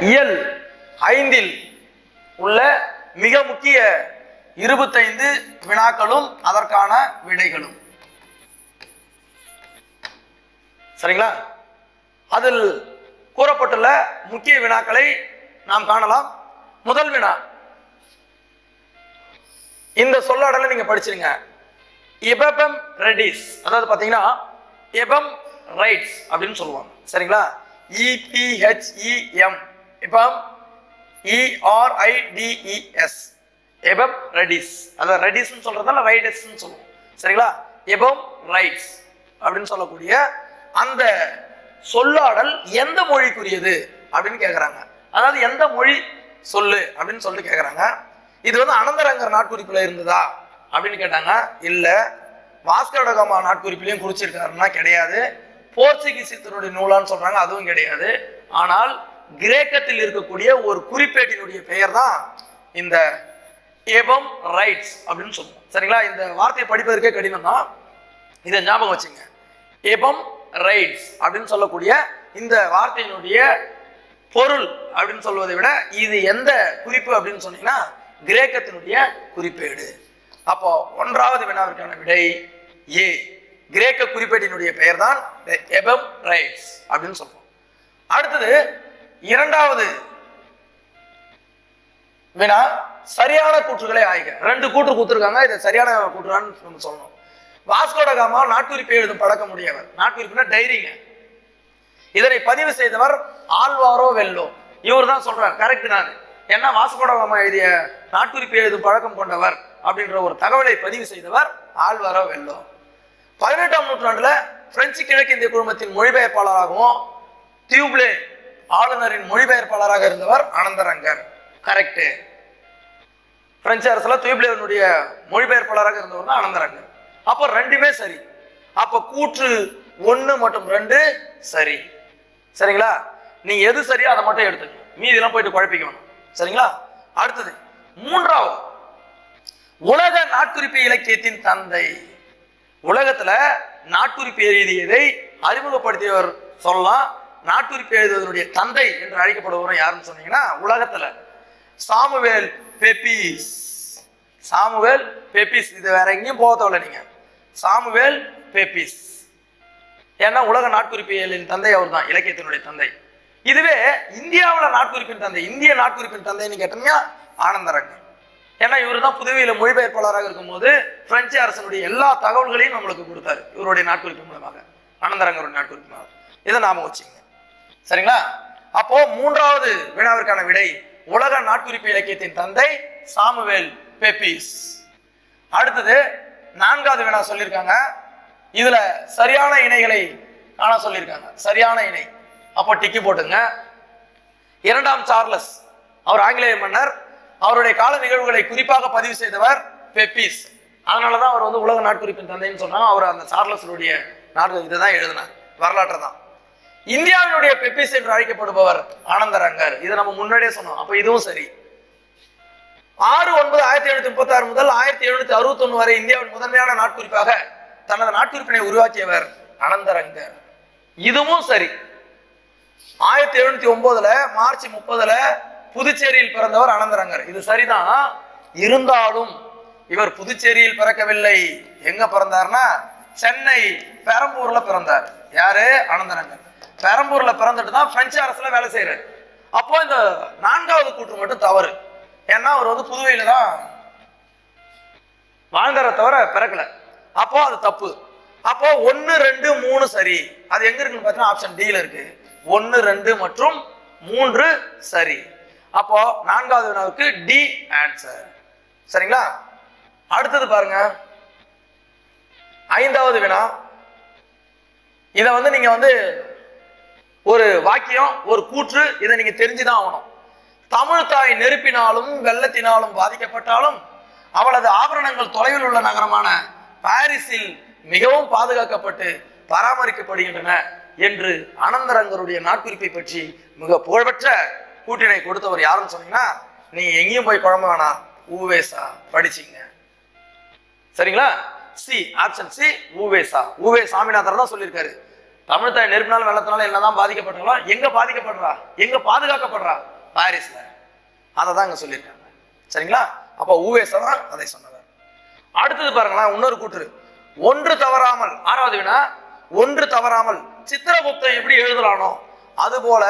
இயல் ஐந்தில் உள்ள மிக முக்கிய இருபத்தைந்து வினாக்களும் அதற்கான விடைகளும். சரிங்களா? அதில் கூறப்பட்டுள்ள முக்கிய வினாக்களை நாம் காணலாம். முதல் வினா. இந்த சொல்லாடலை நீங்க படிச்சிருங்க. இபபம் ரெடிஸ். அதாவது பார்த்தீங்கன்னா எபம் ரைட்ஸ் அப்படின்னு சொல்லுவாங்க. சரிங்களா? இபிஹெச்இஎம் எபம் இஆர்ஐடிஇஎஸ் எபம் ரெடிஸ். அதாவது ரெடிஸ்னு சொல்கிறதால ரைடஸ்ன்னு சொல்லுவோம். சரிங்களா? எபம் ரைட்ஸ் அப்படின்னு சொல்லக்கூடிய அந்த சொல்லாடல் எந்த மொழிக்குரியது அப்படின்னு கேட்குறாங்க அதாவது எந்த மொழி சொல்லு அப்படின்னு சொல்லிட்டு கேட்குறாங்க இது வந்து அனந்தரங்கர் நாட்குறிப்பில் இருந்ததா? அப்படின்னு கேட்டாங்க இல்லை வாஸ்கரடகமா நாட்குறிப்பிலையும் குறிச்சிருக்காருன்னா கிடையாது. போர்ச்சுகீசியத்தினுடைய நூலான்னு சொல்றாங்க அதுவும் கிடையாது. ஆனால் கிரேக்கத்தில் இருக்கக்கூடிய ஒரு குறிப்பேட்டினுடைய பெயர் தான் இந்த ஏபம் ரைட்ஸ் அப்படின்னு சொல்லுவோம். சரிங்களா? இந்த வார்த்தையை படிப்பதற்கே கடினம் தான் இதை ஞாபகம் வச்சுங்க. ஏபம் ரைட்ஸ் அப்படின்னு சொல்லக்கூடிய இந்த வார்த்தையினுடைய பொருள் அப்படின்னு சொல்வதை விட இது எந்த குறிப்பு அப்படின்னு சொன்னீங்கன்னா கிரேக்கத்தினுடைய குறிப்பேடு. அப்போ ஒன்றாவது வினாவிற்கான விடை ஏ. கிரேக்க குறிப்பேட்டினுடைய பெயர் தான் எபம் ரைட்ஸ் அப்படின்னு சொல்றோம். அடுத்தது இரண்டாவது வினா சரியான கூற்றுகளை ஆய்க. ரெண்டு கூற்று கூத்துருக்காங்க இதை சரியான கூற்றுறான்னு நம்ம சொல்லணும். வாஸ்கோட காமா நாட்டுரிப்பை எழுதும் பழக்க முடியவர் நாட்டுரிப்புனா டைரிங்க. இதனை பதிவு செய்தவர் ஆழ்வாரோ வெல்லோ. இவர் தான் சொல்றார் கரெக்ட் தான் ஏன்னா வாஸ்கோட எழுதிய நாட்டுரிப்பை எழுதும் பழக்கம் கொண்டவர் அப்படின்ற ஒரு தகவலை பதிவு செய்தவர் ஆழ்வாரோ வெல்லோ. பதினெட்டாம் நூற்றாண்டுல பிரெஞ்சு கிழக்கிந்திய குழுமத்தின் மொழிபெயர்ப்பாளராகவும் டியூப்லே ஆளுநரின் மொழிபெயர்ப்பாளராக இருந்தவர் அனந்தரங்கர் கரெக்டு பிரெஞ்சு அரசுல துயுப்லேவனுடைய மொழிபெயர்ப்பாளராக இருந்தவர் தான் ஆனந்தரங்கர். அப்போ ரெண்டுமே சரி. அப்ப கூற்று ஒன்று மற்றும் ரெண்டு சரி. சரிங்களா? நீ எது சரியோ அதை மட்டும் எடுத்துங்க மீதியெல்லாம் போயிட்டு குழப்பிக்கணும் சரிங்களா? அடுத்தது மூன்றாவது உலக நாட்குறிப்பு இலக்கியத்தின் தந்தை. உலகத்துல நாட்டுரிப்பு எழுதியதை அறிமுகப்படுத்தியவர் சொல்லலாம். நாட்டுரிப்பு எழுதுவதனுடைய தந்தை என்று அழைக்கப்படுபவர் யாருன்னு சொன்னீங்கன்னா உலகத்துல சாமுவேல் பெப்பிஸ். Samuel Pepys. இது வேற எங்கேயும் போக தேவையில்ல நீங்க. Samuel Pepys. ஏன்னா உலக நாட்குறிப்பியலின் தந்தை அவர் தான் இலக்கியத்தினுடைய தந்தை. இதுவே இந்தியாவில் நாட்குறிப்பின் தந்தை இந்திய நாட்குறிப்பின் தந்தைன்னு கேட்டீங்கன்னா ஆனந்தரங்க ஏன்னா இவர் தான் புதுவையில் மொழிபெயர்ப்பாளராக இருக்கும்போது பிரெஞ்சு அரசனுடைய எல்லா தகவல்களையும் நம்மளுக்கு கொடுத்தாரு இவருடைய நாட்குறிப்பு மூலமாக. ஆனந்தரங்கருடைய நாட்குறிப்பு மூலமாக. இதை நாம வச்சுங்க சரிங்களா? அப்போ மூன்றாவது வினாவிற்கான விடை உலக நாட்குறிப்பு இலக்கியத்தின் தந்தை சாமுவேல் பெப்பிஸ். அடுத்தது நான்காவது வினா சொல்லியிருக்காங்க. இதுல சரியான இணைகளை காண சொல்லியிருக்காங்க. சரியான இணை. அப்போ டிக்கி போட்டுங்க. இரண்டாம் சார்லஸ் அவர் ஆங்கிலேய மன்னர் அவருடைய கால நிகழ்வுகளை குறிப்பாக பதிவு செய்தவர் பெப்பிஸ். அதனாலதான் அவர் வந்து உலக நாட்குறிப்பின் தந்தைன்னு சொன்னால் அவர் அந்த சார்லஸனுடைய நாட்கள் இதை தான் எழுதினார். வரலாற்று தான் இந்தியாவினுடைய பெப்பிஸ் என்று அழைக்கப்படுபவர் ஆனந்தரங்கர். இதை நம்ம முன்னாடியே சொன்னோம். அப்போ இதுவும் சரி. ஆறு ஒன்பது ஆயிரத்தி எழுநூத்தி முப்பத்தி ஆறு முதல் ஆயிரத்தி எழுநூத்தி அறுபத்தி ஒன்று வரை இந்தியாவின் முதன்மையான நாட்குறிப்பாக தனது நாட்குறிப்பினை உருவாக்கியவர் அனந்தரங்கர் இதுவும் சரி. ஆயிரத்தி எழுநூத்தி ஒன்பதுல மார்ச் முப்பதுல புதுச்சேரியில் பிறந்தவர் அனந்தரங்கர். இது சரிதான். இருந்தாலும் இவர் புதுச்சேரியில் பிறக்கவில்லை. எங்க பிறந்தார்னா சென்னை பெரம்பூர்ல பிறந்தார். யாரு? அனந்தரங்கர். பெரம்பூர்ல பிறந்துட்டு தான் பிரெஞ்சு அரசுல வேலை செய்யறாரு அப்போ இந்த நான்காவது கூற்று மட்டும் தவறு. ஏன்னா அவர் வந்து புதுவையில தான் வாழ்ந்தார தவிர பிறக்கல. அப்போ அது தப்பு. அப்போ ஒன்னு ரெண்டு மூணு சரி. அது எங்க இருக்குன்னு பார்த்தீங்கன்னா ஆப்ஷன் டீல இருக்கு. ஒன்று ரெண்டு மற்றும் மூன்று சரி. அப்போ நான்காவது வினாவுக்கு டி ஆன்சர் சரிங்களா? அடுத்தது பாருங்க. ஐந்தாவது வினா. இதை வந்து நீங்க வந்து ஒரு வாக்கியம் ஒரு கூற்று இதை நீங்க தெரிஞ்சுதான் ஆகணும். தமிழ் தாய் நெருப்பினாலும் வெள்ளத்தினாலும் பாதிக்கப்பட்டாலும் அவளது ஆபரணங்கள் தொலைவில் உள்ள நகரமான பாரிஸில் மிகவும் பாதுகாக்கப்பட்டு பராமரிக்கப்படுகின்றன. என்று அனந்தரங்கருடைய நாட்குறிப்பை பற்றி மிக புகழ்பெற்ற கூட்டினை கொடுத்தவர் யாருன்னு சொன்னீங்கன்னா நீ எங்கேயும் போய் குழம்பு வேணாம். ஊவேசா படிச்சிங்க. சரிங்களா? C option C. Uvesa Uve Saminathar தான் சொல்லியிருக்காரு. தமிழ் தாய் வெள்ளத்தினால என்னதான் பாதிக்கப்பட்டாலும் எங்க பாதிக்கப்படுறா? எங்க பாதுகாக்கப்படுறா? பாரிஸ்ல. அதை தான் இங்க சொல்லியிருக்காங்க. சரிங்களா? அப்போ ஊவேசா தான் அதை சொன்னவர். அடுத்தது பாருங்களேன் இன்னொரு கூற்று. ஒன்று தவறாமல் ஆறாவது வினா ஒன்று தவறாமல் சித்திரகுப்தன் எப்படி எழுதலானோ அதுபோல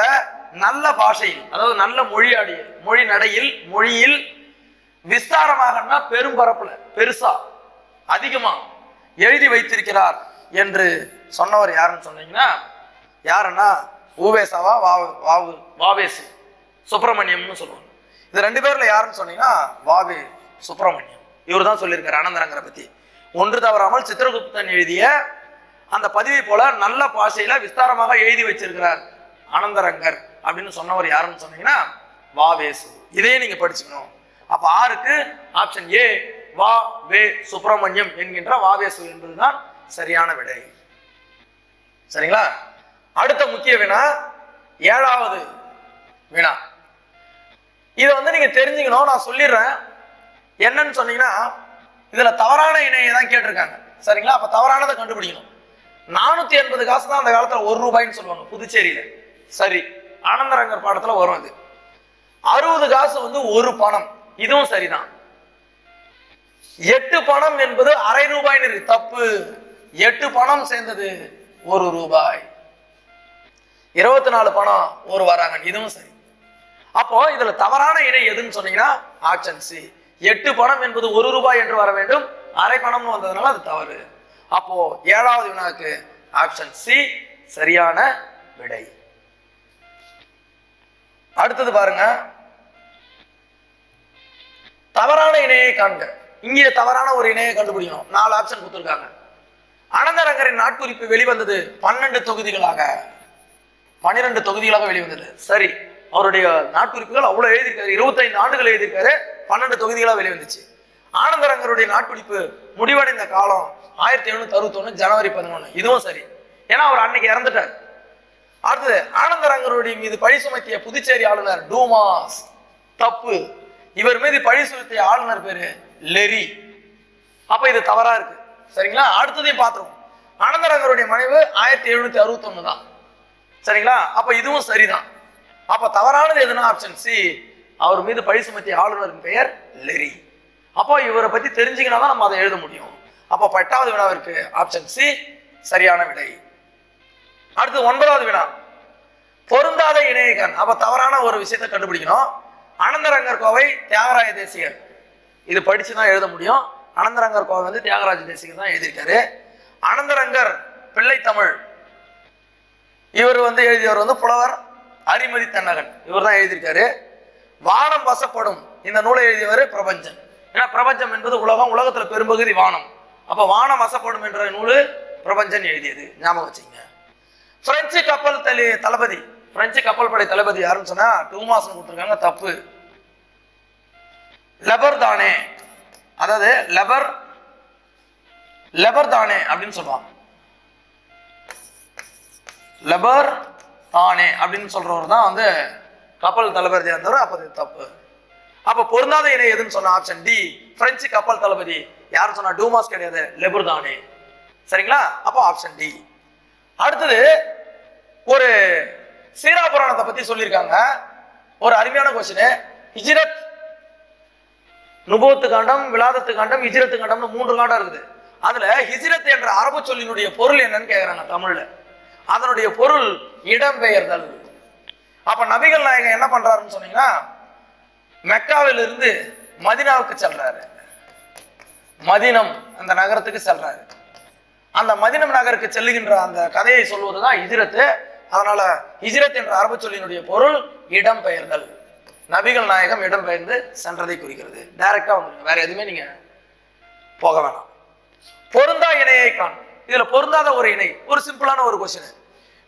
நல்ல பாஷையில் அதாவது நல்ல மொழியாடிய மொழி நடையில் மொழியில் விஸ்தாரமாகனா பெரும் பரப்புல பெருசா அதிகமா எழுதி வைத்திருக்கிறார் என்று சொன்னவர் யாருன்னு சொன்னீங்கன்னா யாருன்னா ஊவேசாவா வாவு வாவு வாவேசு சுப்பிரமணியம்னு சொல்லுவாங்க. இது ரெண்டு பேர்ல யாருன்னு சொன்னீங்கன்னா வாவே சுப்பிரமணியம். இவர் தான் சொல்லியிருக்காரு அனந்தரங்கரை பத்தி. ஒன்று தவறாமல் சித்திரகுப்தன் எழுதிய அந்த பதிவை போல நல்ல பாஷையில விஸ்தாரமாக எழுதி வச்சிருக்கிறார் அனந்தரங்கர் அப்படின்னு சொன்னவர் யாருன்னு சொன்னீங்கன்னா வாவேசு இதையே நீங்க படிச்சுக்கணும். அப்ப ஆறுக்கு ஆப்ஷன் ஏ வா வே சுப்பிரமணியம் என்கின்ற வாவேசு என்பதுதான் சரியான விடை. சரிங்களா? அடுத்த முக்கிய வினா ஏழாவது வினா. இதை வந்து நீங்க தெரிஞ்சுக்கணும். நான் சொல்லிடுறேன். என்னன்னு சொன்னீங்கன்னா இதுல தவறான இணையை தான் கேட்டிருக்காங்க. சரிங்களா? அப்ப தவறானதை கண்டுபிடிக்கணும். நானூத்தி எண்பது காசு தான் அந்த காலத்துல ஒரு ரூபாய்ன்னு சொல்லுவாங்க புதுச்சேரியில. சரி ஆனந்தரங்கர் பாடத்துல வரும் அது. அறுபது காசு வந்து ஒரு பணம். இதுவும் சரிதான். எட்டு பணம் என்பது அரை ரூபாய்னு இருக்கு. தப்பு. எட்டு பணம் சேர்ந்தது ஒரு ரூபாய். இருபத்தி நாலு பணம் ஒரு வராங்க இதுவும் சரி. அப்போ இதுல தவறான இடை எதுன்னு சொன்னீங்கன்னா ஆப்ஷன் சி எட்டு பணம் என்பது ஒரு ரூபாய் என்று வர வேண்டும். அரை பணம்னு வந்ததுனால அது தவறு. அப்போ ஏழாவது வினாவுக்கு ஆப்ஷன் சி சரியான விடை. அடுத்தது பாருங்க. தவறான இணையை காண்க. இங்கே தவறான ஒரு இணையை கண்டுபிடிக்கணும். நாலு ஆப்ஷன் கொடுத்துருக்காங்க. அனந்தரங்கரின் நாட்குறிப்பு வெளிவந்தது பன்னெண்டு தொகுதிகளாக. பன்னிரெண்டு தொகுதிகளாக வெளிவந்தது. சரி அவருடைய நாட்குறிப்புகள் அவ்வளவு எழுதியிருக்காரு. இருபத்தைந்து ஆண்டுகள் எழுதியிருக்காரு. பன்னெண்டு தொகுதிகளாக வெளிவந்துச்சு. ஆனந்தரங்கருடைய நாட்குறிப்பு முடிவடைந்த காலம் ஆயிரத்தி எழுநூத்தி அறுபத்தொன்னு ஜனவரி பதினொன்று இதுவும் சரி. ஏன்னா அவர் அன்னைக்கு இறந்துட்டார். அடுத்தது ஆனந்தரங்கருடைய மீது பழி சுமத்திய புதுச்சேரி ஆளுநர் டூமாஸ் தப்பு. இவர் மீது பழி சுமத்திய ஆளுநர் பேரு லெரி. அப்ப இது தவறா இருக்கு. சரிங்களா? அடுத்ததையும் பார்த்துருவோம். ஆனந்தரங்கருடைய மனைவு ஆயிரத்தி எழுநூத்தி அறுபத்தி தான். சரிங்களா? அப்ப இதுவும் சரிதான். அப்ப தவறானது எதுனா ஆப்ஷன் சி அவர் மீது பழி சுமத்திய ஆளுநரின் பெயர் லெரி. அப்போ இவரை பத்தி தெரிஞ்சுக்கினா தான் நம்ம அதை எழுத முடியும். அப்போ எட்டாவது வினாவிற்கு ஆப்ஷன் சி சரியான விடை. அடுத்து ஒன்பதாவது வினா. பொருந்தாத இணையகன். அப்ப தவறான ஒரு விஷயத்தை கண்டுபிடிக்கணும். அனந்தரங்கர் கோவை தியாகராய தேசிகர். இது படித்து தான் எழுத முடியும். அனந்தரங்கர் கோவை வந்து தியாகராஜ தேசிகர் தான் எழுதியிருக்காரு. அனந்தரங்கர் பிள்ளை தமிழ். இவர் வந்து எழுதியவர் வந்து புலவர் அரிமதி தன்னகன். இவர் தான் எழுதியிருக்காரு. வானம் வசப்படும். இந்த நூலை எழுதியவர் பிரபஞ்சன். ஏன்னா பிரபஞ்சம் என்பது உலகம் உலகத்துல பெரும்பகுதி வானம். அப்ப வானம் வசப்படும் என்ற நூலு பிரபஞ்சன் எழுதியது. ஞாபகம் வச்சுங்க பிரெஞ்சு கப்பல் தலி தளபதி. பிரெஞ்சு கப்பல் படை தளபதி யாருன்னு சொன்னா டூ மாசம் கொடுத்துருக்காங்க தப்பு. லெபர் தானே. அதாவது லெபர் லெபர் தானே அப்படின்னு சொல்லுவாங்க லெபர் தானே அப்படின்னு சொல்றவர் தான் வந்து கப்பல் தளபதியாக இருந்தவர் அப்போ தப்பு. அப்ப பொருந்தாத இணை எதுன்னு சொன்ன ஆப்ஷன் டி பிரெஞ்சு கப்பல் தளபதி. யாரும் சொன்னா டூமாஸ் கிடையாது லெபர் தானே சரிங்களா? அப்போ ஆப்ஷன் டி அடுத்தது ஒரு சீரா புராணத்தை பத்தி சொல்லியிருக்காங்க. ஒரு அருமையான கொஸ்டின் ஹிஜ்ரத் நுபோத்து காண்டம் விலாதத்து காண்டம் ஹிஜ்ரத்து காண்டம்னு மூன்று காண்டம் இருக்குது. அதுல ஹிஜ்ரத் என்ற அரபு சொல்லினுடைய பொருள் என்னன்னு கேக்குறாங்க தமிழ்ல. அதனுடைய பொருள் இடம்பெயர்தல் அப்ப நபிகள் நாயகம் என்ன பண்றாருன்னு சொன்னீங்கன்னா மெக்காவிலிருந்து மதினாவுக்கு செல்றாரு. மதினம் அந்த நகரத்துக்கு செல்றாரு. அந்த மதினம் நகருக்கு செல்லுகின்ற அந்த கதையை சொல்வதுதான் இஜிரத்து அதனால இஜிரத் என்ற அரபு சொல்லினுடைய பொருள் இடம்பெயர்தல். நபிகள் நாயகம் இடம்பெயர்ந்து சென்றதை குறிக்கிறது. டைரக்டா உங்களுக்கு வேற எதுவுமே நீங்க போக வேணாம். பொருந்தா இணையை காண். இதுல பொருந்தாத ஒரு இணை ஒரு சிம்பிளான ஒரு கொஸ்டின்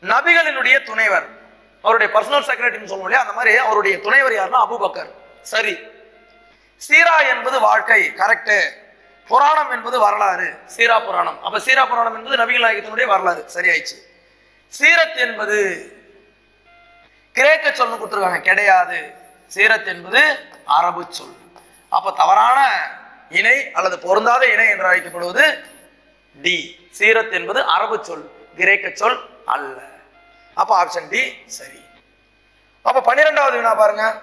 நபிகளினுடைய துணைவர் அவருடைய பர்சனல் செக்ரட்டரின்னு சொல்லுவோம் இல்லையா? அந்த மாதிரி அவருடைய துணைவர் யாருன்னா? அபுபக்கர். சரி. சீரா என்பது வாழ்க்கை கரெக்ட் புராணம் என்பது வரலாறு. சீரா புராணம். அப்ப சீரா புராணம் என்பது நபிகள் நாயகத்தினுடைய வரலாறு. சரியாயிடுச்சு. சீரத் என்பது கிரேக்க சொல்லு கொடுத்துருக்காங்க. கிடையாது. சீரத் என்பது அரபு சொல். அப்ப தவறான இணை அல்லது பொருந்தாத இணை என்று அழைக்கப்படுவது டி. சீரத் என்பது அரபு சொல் கிரேக்க சொல் அல்ல. அப்ப ஆப்ஷன் டி சரி. அப்ப பன்னிரெண்டாவது வினா பாருங்க.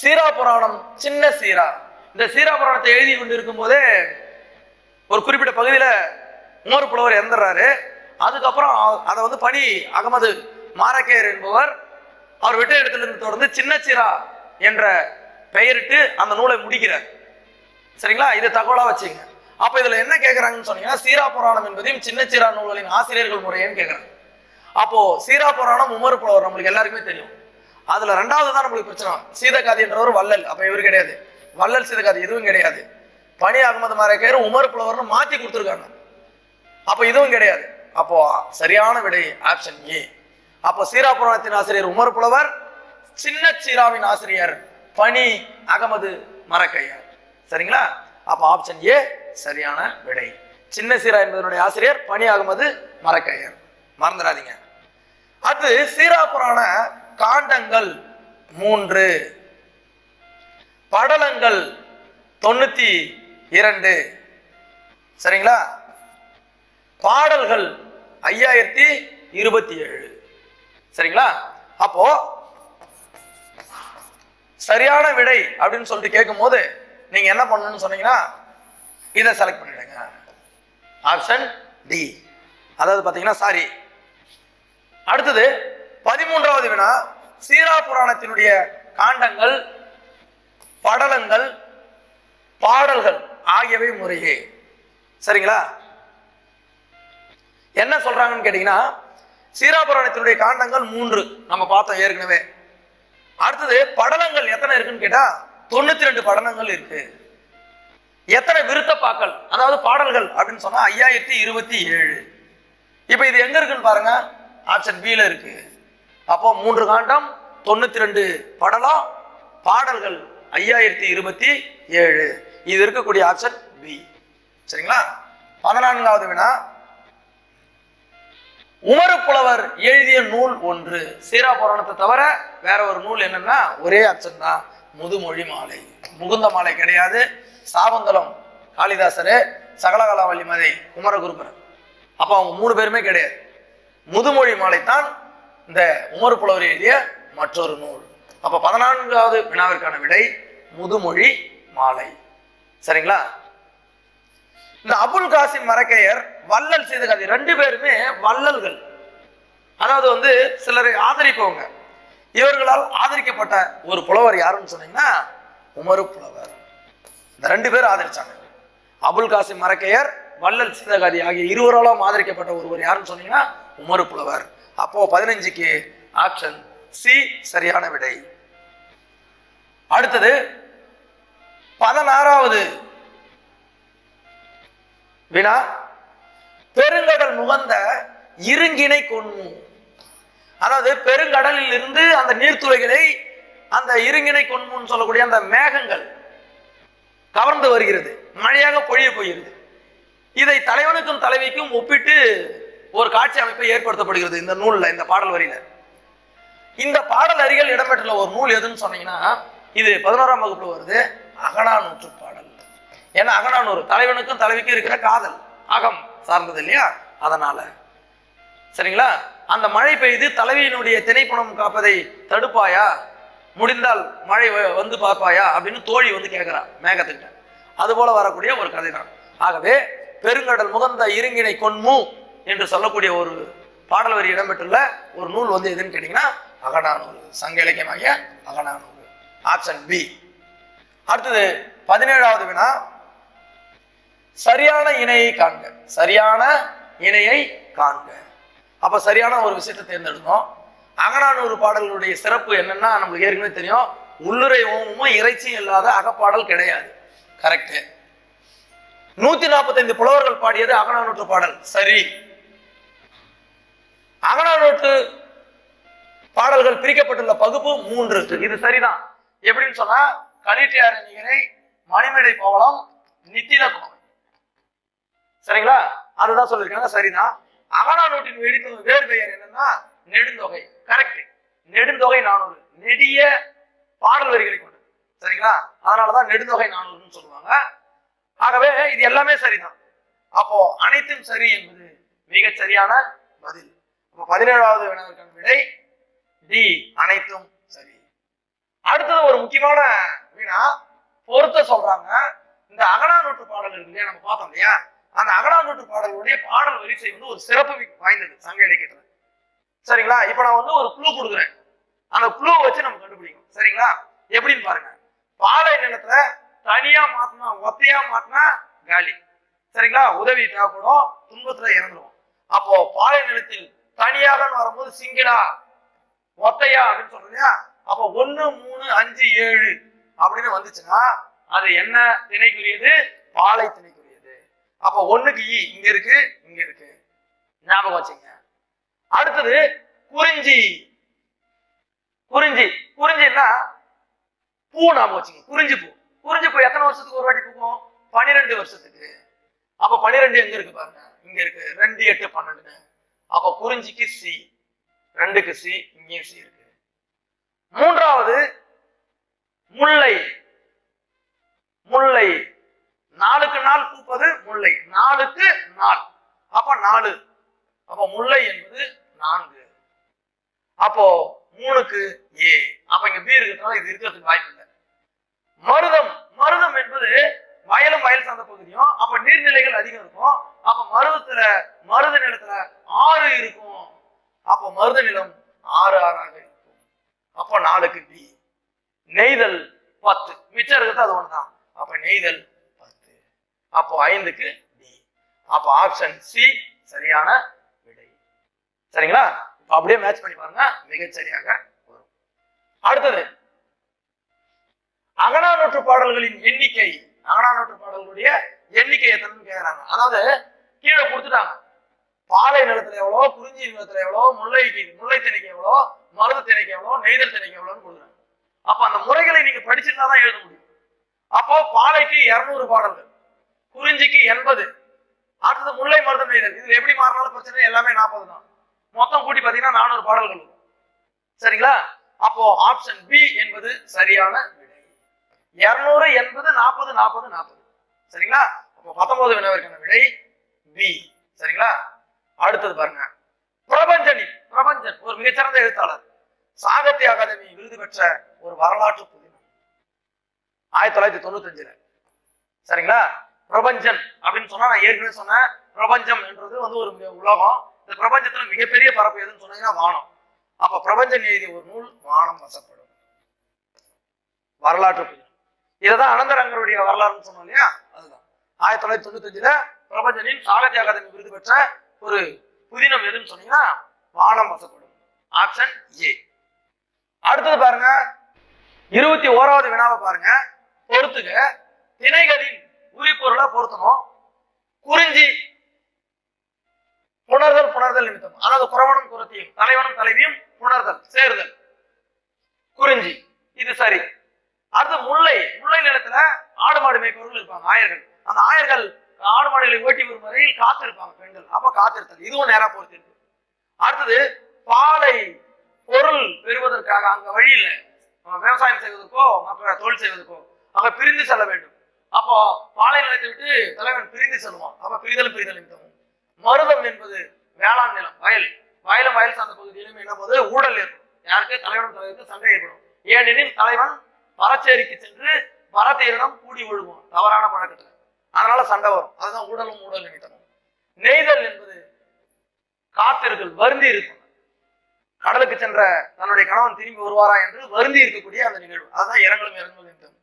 சீரா புராணம் சின்ன சீரா. இந்த சீரா புராணத்தை எழுதி கொண்டு இருக்கும் போதே ஒரு குறிப்பிட்ட பகுதியில் உமர் புலவர் இறந்துடுறாரு. அதுக்கப்புறம் அதை வந்து பணி அகமது மாரக்கேர் என்பவர் அவர் விட்ட இடத்துல இருந்து தொடர்ந்து சின்ன சீரா என்ற பெயரிட்டு அந்த நூலை முடிக்கிறார். சரிங்களா? இது தகவலாக வச்சுங்க. அப்போ இதில் என்ன கேட்குறாங்கன்னு சொன்னீங்கன்னா சீரா புராணம் என்பதையும் சின்ன சீரா நூல்களின் ஆசிரியர்கள் முறையன்னு கேட்குறாங்க அப்போ சீரா புராணம் உமர் புலவர் நம்மளுக்கு எல்லாருக்குமே தெரியும். அதுல ரெண்டாவது தான் நம்மளுக்கு பிரச்சனை. சீதகாதி என்றவர் வள்ளல். அப்ப இவர் கிடையாது. வள்ளல் சீதகாதி இதுவும் கிடையாது. பனி அகமது மாரேக்கர் உமர் புலவர்னு மாத்தி கொடுத்துருக்காங்க. அப்ப இதுவும் கிடையாது. அப்போ சரியான விடை ஆப்ஷன் ஏ அப்போ சீரா புராணத்தின் ஆசிரியர் உமர் புலவர் சின்ன சீராவின் ஆசிரியர் பனி அகமது மரக்கையர். சரிங்களா? அப்ப ஆப்ஷன் ஏ சரியான விடை. சின்ன சீரா என்பதனுடைய ஆசிரியர் பனி அகமது மரக்கையர். மறந்துடாதீங்க. அது சீரா புராண காண்டங்கள் மூன்று. படலங்கள் தொண்ணூத்தி இரண்டு. சரிங்களா? பாடல்கள் ஐயாயிரத்தி இருபத்தி ஏழு. சரிங்களா? அப்போ சரியான விடை அப்படின்னு சொல்லிட்டு கேட்கும்போது நீங்க என்ன பண்ணணும்னு சொன்னீங்கன்னா இதை செலக்ட் பண்ணிடுங்க. ஆப்ஷன் டி அதாவது பார்த்தீங்கன்னா சாரி அடுத்தது பதிமூன்றாவது வினா சீரா புராணத்தினுடைய காண்டங்கள் படலங்கள் பாடல்கள் ஆகியவை முறையே. சரிங்களா? என்ன சொல்றாங்கன்னு கேட்டீங்கன்னா சீரா புராணத்தினுடைய காண்டங்கள் மூன்று. நம்ம பார்த்தோம் ஏற்கனவே. அடுத்தது படலங்கள் எத்தனை இருக்குன்னு கேட்டா தொண்ணூத்தி ரெண்டு படலங்கள் இருக்கு. எத்தனை விருத்தப்பாக்கள் அதாவது பாடல்கள் அப்படின்னு சொன்னா ஐயாயிரத்தி இருபத்தி ஏழு. இப்ப இது எங்க இருக்குன்னு பாருங்க. ஆப்ஷன் B இருக்கு. அப்போ மூன்று காண்டம் தொண்ணூற்றி ரெண்டு படலம். பாடல்கள் ஐயாயிரத்தி இருபத்தி ஏழு. இது இருக்கக்கூடிய ஆப்ஷன் பி சரிங்களா? பதினான்காவது வினா. உமர புலவர் எழுதிய நூல் ஒன்று. சீரா புராணத்தை தவிர வேற ஒரு நூல் என்னன்னா ஒரே ஆப்ஷன் தான். முதுமொழி மாலை. முகுந்த மாலை கிடையாது. சாவந்தலம் காளிதாசரு சகலகலாவல்லி மதை குமரகுருபர் அப்போ அவங்க மூணு பேருமே கிடையாது. முதுமொழி மாலை தான் இந்த உமரு புலவர் எழுதிய மற்றொரு நூல். அப்போ பதினான்காவது வினாவிற்கான விடை முதுமொழி மாலை. சரிங்களா? இந்த அபுல் காசிம் மரக்கையர் வள்ளல் சீதகாதி ரெண்டு பேருமே வள்ளல்கள். அதாவது வந்து சிலரை ஆதரிப்பவங்க. இவர்களால் ஆதரிக்கப்பட்ட ஒரு புலவர் யாருன்னு சொன்னீங்கன்னா உமரு புலவர். இந்த ரெண்டு பேர் ஆதரிச்சாங்க. அபுல் காசிம் மரக்கையர் வள்ளல் சீதகாதி ஆகிய இருவராலும் ஆதரிக்கப்பட்ட ஒருவர் யாருன்னு சொன்னீங்கன்னா உமரு புலவர். அப்போ பதினஞ்சுக்கு ஆப்ஷன் சி சரியான விடை. அடுத்தது பதினாறாவது வினா. பெருங்கடல் முகந்த இருங்கினை கொன்மு அதாவது பெருங்கடலில் இருந்து அந்த நீர்த்துறைகளை அந்த இருங்கினை கொண்முன்னு சொல்லக்கூடிய அந்த மேகங்கள் கவர்ந்து வருகிறது. மழையாக பொழிய போகிறது. இதை தலைவனுக்கும் தலைவிக்கும் ஒப்பிட்டு ஒரு காட்சி அமைப்பு ஏற்படுத்தப்படுகிறது இந்த நூலில் இந்த பாடல் வரியில. இந்த பாடல் அருகில் இடம்பெற்றுள்ள ஒரு நூல் எதுன்னு சொன்னீங்கன்னா இது பதினோராம் வகுப்புல வருது அகனானூற்று பாடல். ஏன்னா அகனானூறு தலைவனுக்கும் தலைவிக்கும் இருக்கிற காதல் அகம் சார்ந்தது இல்லையா? அதனால. சரிங்களா? அந்த மழை பெய்து தலைவியினுடைய திணைப்பணம் காப்பதை தடுப்பாயா? முடிந்தால் மழை வ- வந்து பார்ப்பாயா? அப்படின்னு தோழி வந்து கேட்கிறா மேகத்துக்கிட்ட. அது போல வரக்கூடிய ஒரு கதை தான் ஆகவே பெருங்கடல் முகந்த இருங்கினை கொன்மு என்று சொல்லக்கூடிய ஒரு பாடல் வரி இடம்பெற்றுள்ள ஒரு நூல் வந்து எதுன்னு கேட்டீங்கன்னா அகநானூறு. சங்க இலக்கியமாகிய அகநானூறு. ஆப்ஷன் பி அடுத்தது பதினேழாவது வினா. சரியான இணையை காண்க. சரியான இணையை காண்க. அப்ப சரியான ஒரு விஷயத்தை தேர்ந்தெடுக்கணும் அகநானூறு பாடல்களுடைய சிறப்பு என்னன்னா நம்மளுக்கு ஏற்கனவே தெரியும். உள்ளுரை ஓமமும் இறைச்சியும் இல்லாத அகப்பாடல் கிடையாது. கரெக்டு நூத்தி நாற்பத்தைந்து புலவர்கள் பாடியது அகநானூற்று பாடல். சரி. அகநானூற்று பாடல்கள் பிரிக்கப்பட்டுள்ள பகுப்பு மூன்று இது சரிதான். எப்படின்னு சொன்னா கலிட்டியார் நிகரை மணிமேடை பவளம் நித்தில கோவை சரிங்களா? அதுதான் சொல்லியிருக்காங்க. சரிதான். அகநானூற்றின் வெடித்து வேறு பெயர் என்னன்னா நெடுந்தொகை. கரெக்ட் நெடுந்தொகை நானூறு. நெடிய பாடல் வரிகளை கொண்டது. சரிங்களா? அதனாலதான் நெடுந்தொகை நானூறுன்னு சொல்லுவாங்க. ஆகவே இது எல்லாமே சரிதான். அப்போ அனைத்தும் சரி என்பது மிகச் சரியான பதில். அப்போ பதினேழாவது வினாவிற்கான விடை டி அனைத்தும் சரி. அடுத்தது ஒரு முக்கியமான வினா. பொருத்த சொல்றாங்க. இந்த அகனானூற்று பாடல் இருக்கு இல்லையா? நம்ம பார்த்தோம் இல்லையா? அந்த அகனானூற்று பாடலுடைய பாடல் வரிசை வந்து ஒரு சிறப்பு வாய்ந்தது. சங்க இலக்கியத்துல. சரிங்களா? இப்ப நான் வந்து ஒரு குழு கொடுக்குறேன். அந்த குழு வச்சு நம்ம கண்டுபிடிக்கணும். சரிங்களா? எப்படின்னு பாருங்க. பாலை நிலத்துல தனியா மாத்தினா ஒத்தையா மாத்தினா காலி. சரிங்களா? உதவி தேவைப்படும். துன்பத்துல இறந்துடும் அப்போ பாலை நிலத்தில் தனியாக வரும்போது சிங்கிளா மொத்தையா அப்படின்னு சொல்றோம் அப்ப அப்போ மூணு அஞ்சு ஏழு அப்படின்னு வந்துச்சுன்னா அது என்ன திணைக்குரியது? பாலை திணைக்குரியது. அப்போ ஒண்ணுக்கு ஈ இங்க இருக்கு இங்க இருக்கு. ஞாபகம் வச்சுங்க. அடுத்தது குறிஞ்சி. குறிஞ்சி. குறிஞ்சின்னா பூ ஞாபகம் வச்சுங்க. குறிஞ்சி பூ. குறிஞ்சி பூ எத்தனை வருஷத்துக்கு ஒரு வாட்டி பூக்கும்? பன்னிரெண்டு வருஷத்துக்கு. அப்ப பன்னிரெண்டு எங்க இருக்கு பாருங்க. இங்க இருக்கு. ரெண்டு எட்டு பன்னெண்டு அப்ப குறிஞ்சிக்கு சி ரெண்டுக்கு சி இங்கேயும் சி இருக்கு. மூன்றாவது முல்லை. முல்லை. நாளுக்கு நாள் பூப்பது முல்லை. நாளுக்கு நாள். அப்ப நாலு. அப்ப முல்லை என்பது நான்கு. அப்போ மூணுக்கு ஏ அப்ப இங்க பி இருக்கிறதுனால இது இருக்கிறதுக்கு வாய்ப்பு இல்லை. மருதம். மருதம் என்பது வயலும் வயல் சார்ந்த பகுதியும் அப்ப நீர்நிலைகள் அதிகம் இருக்கும். அப்ப மருதத்துல மருத நிலத்துல ஆறு இருக்கும். அப்ப மருத நிலம் ஆறு ஆறாக இருக்கும். அப்ப நாலுக்கு பி. நெய்தல் பத்து. மிச்சம் இருக்கிறது அது ஒண்ணுதான். அப்ப நெய்தல் பத்து. அப்போ ஐந்துக்கு டி அப்போ ஆப்ஷன் சி சரியான விடை. சரிங்களா? அப்படியே மேட்ச் பண்ணி பாருங்க. மிகச்சரியாக வரும். அடுத்தது. அகனானூற்று பாடல்களின் எண்ணிக்கை. அகனானூற்று பாடல்களுடைய எண்ணிக்கை எத்தனைன்னு கேக்குறாங்க. அதாவது கீழே கொடுத்துட்டாங்க. பாலை நிலத்துல எவ்வளோ குறிஞ்சி நிலத்துல எவ்வளோ முல்லை முல்லை திணைக்கு எவ்வளோ மருத திணைக்கு எவ்வளோ நெய்தல் திணைக்கு எவ்வளோன்னு கொடுக்குறாங்க. அப்ப அந்த முறைகளை நீங்க படிச்சிருந்தா தான் எழுத முடியும். அப்போ பாலைக்கு இரநூறு பாடல்கள் குறிஞ்சிக்கு எண்பது அடுத்தது முல்லை மருதம் நெய்தல். இதுல எப்படி மாறினாலும் பிரச்சனை எல்லாமே நாற்பது தான். மொத்தம் கூட்டி பாத்தீங்கன்னா நானூறு பாடல்கள் சரிங்களா? அப்போ ஆப்ஷன் பி என்பது சரியான விடை. இரநூறு எண்பது நாற்பது நாற்பது நாற்பது. சரிங்களா? அப்போ பத்தொன்பது வினாவிற்கான விடை. வி சரிங்களா? அடுத்தது பாருங்க. பிரபஞ்சனி. பிரபஞ்சன் ஒரு மிகச்சிறந்த எழுத்தாளர். சாகித்ய அகாதமி விருது பெற்ற ஒரு வரலாற்று புதினம். ஆயிரத்தி தொள்ளாயிரத்தி தொண்ணூத்தி அஞ்சுல சரிங்களா? பிரபஞ்சன் அப்படின்னு சொன்னா நான் ஏற்கனவே சொன்னேன். பிரபஞ்சம் என்றது வந்து ஒரு மிக உலகம். இந்த பிரபஞ்சத்துல மிகப்பெரிய பரப்பு எதுன்னு சொன்னீங்கன்னா வானம். அப்ப பிரபஞ்சன் எழுதிய ஒரு நூல் வானம் வசப்படும். வரலாற்று புதினம். இதுதான் அனந்தரங்கருடைய வரலாறுன்னு சொன்னோம் இல்லையா? அதுதான். ஆயிரத்தி தொள்ளாயிரத்தி தொண்ணூத்தி அஞ்சுல பிரபஞ்சனின் சாகித்ய அகாதமி விருது பெற்ற ஒரு புதினம் எதுன்னு சொன்னீங்கன்னா வானம் வசப்படும். ஆப்ஷன் ஏ அடுத்தது பாருங்க. இருபத்தி ஓராவது வினாவை பாருங்க. பொறுத்துக. திணைகளின் உரிப்பொருளை பொருத்தணும். குறிஞ்சி புணர்தல் புணர்தல் நிமித்தம். அதாவது குறவனும் குரத்தியும் தலைவனும் தலைவியும் புணர்தல் சேர்தல். குறிஞ்சி. இது சரி. அடுத்து முல்லை. முல்லை நிலத்துல ஆடு மாடு மேய்ப்பவர்கள் இருப்பாங்க ஆயர்கள். அந்த ஆயர்கள் ஆடு மாடுகளை ஓட்டி வரும் வரையில் காத்திருப்பாங்க பெண்கள். அப்ப காத்திருத்தல். இதுவும் நேரா பொறுத்திருக்கு அடுத்தது பாலை பொருள் பெறுவதற்காக அங்க வழியில விவசாயம் செய்வதற்கோ மற்ற தொழில் செய்வதற்கோ அங்க பிரிந்து செல்ல வேண்டும். அப்போ பாலை நிலத்தை விட்டு தலைவன் பிரிந்து செல்வான் அப்ப பிரிதல் பிரிதல் நிமித்தமும் மருதம் என்பது வேளாண் நிலம் வயல். வயலும் வயல் சார்ந்த பகுதியிலும் என்ன போது ஊழல் ஏற்படும். யாருக்கு? தலைவனும் தலைவருக்கு சண்டை ஏற்படும். ஏனெனில் தலைவன் பரச்சேரிக்கு சென்று பரத்தேரிடம் கூடி ஒழுகுவான் தவறான பழக்கத்துல. அதனால சண்டை வரும். அதுதான் உடலும் உடல் நிமித்தமும் நெய்தல் என்பது காத்திருத்தல் வருந்தி இருக்கும். கடலுக்கு சென்ற தன்னுடைய கணவன் திரும்பி வருவாரா என்று வருந்தி இருக்கக்கூடிய அந்த நிகழ்வு. அதுதான் இரங்கலும் இறங்கலும் நிமித்தம்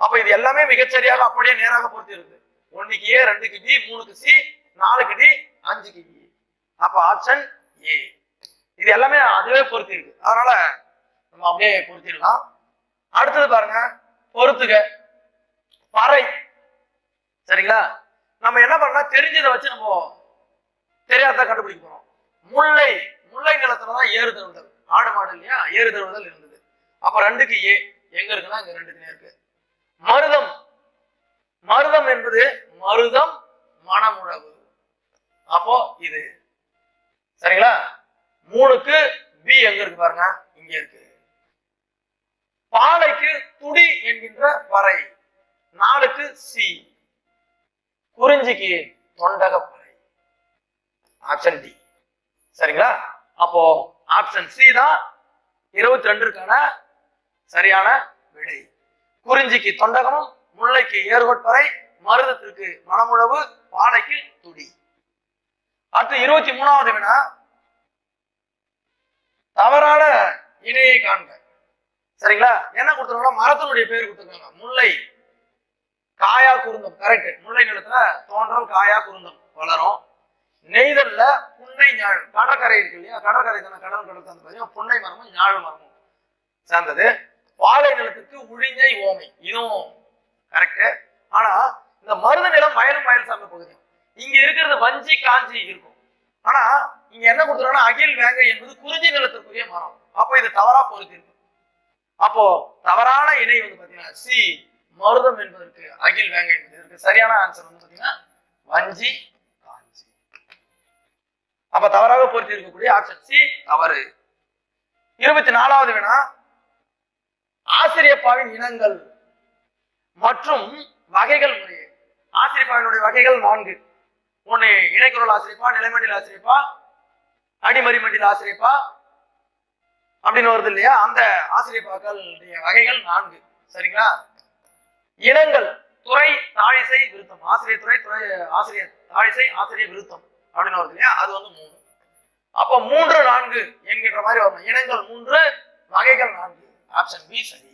அப்ப இது எல்லாமே மிகச்சரியாக அப்படியே நேராக பொறுத்து இருக்கு. ஒன்னுக்கு ஏ ரெண்டுக்கு பி மூணுக்கு சி நாலுக்கு டி அஞ்சுக்கு இ. அப்ப ஆப்ஷன் ஏ இது எல்லாமே அதுவே பொருத்தி இருக்கு. அதனால நம்ம அப்படியே பொருத்திடலாம் அடுத்தது பாருங்க பொறுத்துக. பறை. சரிங்களா? நம்ம என்ன பண்ணலாம் தெரிஞ்சதை வச்சு நம்ம தெரியாத கண்டுபிடிக்க போறோம். முல்லை முல்லை நிலத்துல தான் ஏறு தழுவுதல் ஆடு மாடு இல்லையா? ஏறு தழுவுதல் இருந்தது. அப்ப ரெண்டுக்கு ஏ எங்க இருக்குன்னா இங்க ரெண்டுக்கு இருக்கு. மருதம். மருதம் என்பது மருதம் மனமுழவு. அப்போ இது. சரிங்களா? மூணுக்கு பி எங்க இருக்கு பாருங்க? இங்க இருக்கு. பாலைக்கு துடி என்கின்ற வரை. நாலுக்கு சி குறிஞ்சிக்கு தொண்டகப்பறை ஆப்ஷன் டி சரிங்களா? அப்போ ஆப்ஷன் சி தான் இருபத்தி ரெண்டுக்கான சரியான விடை. குறிஞ்சிக்கு தொண்டகமும் முல்லைக்கு ஏர்கொட்பறை மருதத்திற்கு மனமுழவு பாலைக்கு துடி. அடுத்து இருபத்தி மூணாவது வினா. தவறான இணையை காண்க. சரிங்களா? என்ன கொடுத்துருக்காங்க மரத்தினுடைய பேர் கொடுத்துருக்காங்க. முல்லை காயா குருந்தம் கரெக்ட் முல்லை நிலத்துல தோன்றம் காயா குருந்தம் வளரும். நெய்தல்ல புன்னை ஞாழ் கடற்கரை இருக்கு இல்லையா? கடற்கரை தானே கடல் கடல் அந்த பார்த்தீங்கன்னா புன்னை மரமும் ஞாழ் மரமும் சேர்ந்தது. வாழை நிலத்துக்கு உழிஞ்சை ஓமை. இதுவும் கரெக்டு ஆனா இந்த மருத நிலம் வயலும் வயல் சார்ந்த பகுதி. இங்க இருக்கிறது வஞ்சி காஞ்சி இருக்கும். ஆனா இங்க என்ன கொடுத்துருக்காங்கன்னா அகில் வேங்கை என்பது குறிஞ்சி நிலத்திற்குரிய மரம். அப்போ இது தவறா பொருத்தி இருக்கும் அப்போ தவறான இணை வந்து பாத்தீங்கன்னா சி மருதம் என்பதற்கு அகில் வேங்கை என்பது இதற்கு சரியான ஆன்சர் வந்து பார்த்தீங்கன்னா வஞ்சி காஞ்சி. அப்ப தவறாக பொருத்தி இருக்கக்கூடிய ஆப்ஷன் சி தவறு. இருபத்தி நாலாவது வினா ஆசிரியப்பாவின் இனங்கள் மற்றும் வகைகள் முறையே ஆசிரியப்பாவினுடைய வகைகள் நான்கு. ஒண்ணு இணைக்குரல் ஆசிரியப்பா நிலைமண்டில் ஆசிரியப்பா அடிமறிமண்டில் ஆசிரியப்பா அப்படின்னு வருது இல்லையா? அந்த ஆசிரியப்பாக்கள் வகைகள் நான்கு. சரிங்களா? இனங்கள் துறை தாழிசை விருத்தம். ஆசிரியர் துறை துறை ஆசிரியர் தாழிசை ஆசிரியர் விருத்தம். அப்படின்னு வருது இல்லையா? அது வந்து மூணு அப்போ மூன்று நான்கு என்கின்ற மாதிரி வரும் இனங்கள் மூன்று வகைகள் நான்கு. ஆப்ஷன் பி சரி.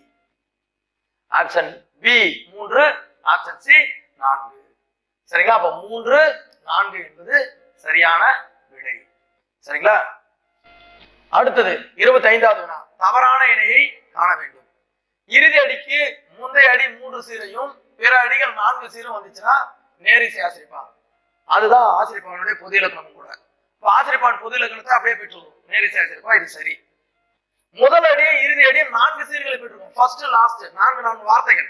ஆப்ஷன் பி மூன்று ஆப்ஷன் சி நான்கு. சரிங்களா? அப்ப மூன்று நான்கு என்பது சரியான விடை. சரிங்களா? அடுத்தது இருபத்தி ஐந்தாவது தவறான இணையை காண வேண்டும். இறுதி அடிக்கு முந்தைய அடி மூன்று சீரையும் பிற அடிகள் நான்கு சீரும் வந்துச்சுன்னா நேரிசை ஆசிரிப்பான் அதுதான் ஆசிரிப்பானுடைய பொது இலக்கணம் கூட. இப்போ ஆசிரிப்பான் பொது இலக்கணத்தை அப்படியே பெற்றுருவோம் நேரிசை ஆசிரிப்பா இது சரி. முதல் அடியே இறுதி அடியே நான்கு சீர்களை பெற்றிருக்கும் ஃபர்ஸ்ட் லாஸ்ட் நான்கு நான்கு வார்த்தைகள்.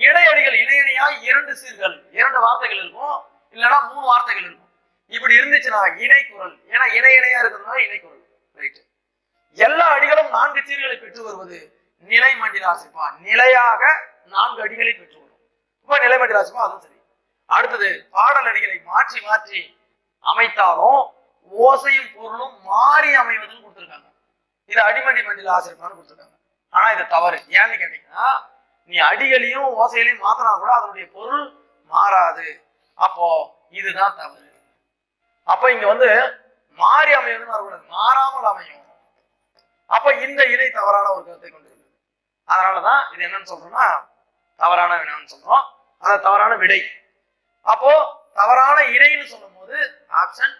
இடையடிகள் இணையணியா இரண்டு சீர்கள். இரண்டு வார்த்தைகள் இருக்கும். இல்லைன்னா மூணு வார்த்தைகள் இருக்கும். இப்படி இருந்துச்சுன்னா இணைக்குரல் ஏன்னா இணை இணையா இருக்கிறதுனால இணைக்குரல் ரைட் எல்லா அடிகளும் நான்கு சீர்களை பெற்று வருவது நிலை மண்டிலாசிப்பா நிலையாக நான்கு அடிகளை பெற்று வரும் நிலை மண்டிலாசிப்பா அதுவும் சரி. அடுத்தது பாடல் அடிகளை மாற்றி மாற்றி அமைத்தாலும் ஓசையும் பொருளும் மாறி அமைவதுன்னு கொடுத்துருக்காங்க. இது அடிமண்டி மண்டில ஆசிரியப்பான்னு கொடுத்துருக்காங்க. ஆனா இது தவறு. ஏன்னு கேட்டீங்கன்னா நீ அடிகளையும் ஓசைகளையும் மாத்தினா கூட அதனுடைய பொருள் மாறாது. அப்போ இதுதான் தவறு. அப்ப இங்க வந்து மாறி அமைவதுன்னு வரக்கூடாது. மாறாமல் அமையும். அப்ப இந்த இணை தவறான ஒரு கருத்தை கொண்டு அதனால தான் இது என்னன்னு சொல்றோம்னா தவறான வினான்னு சொல்றோம். அது தவறான விடை. அப்போ தவறான இடைன்னு சொல்லும் போது ஆப்ஷன்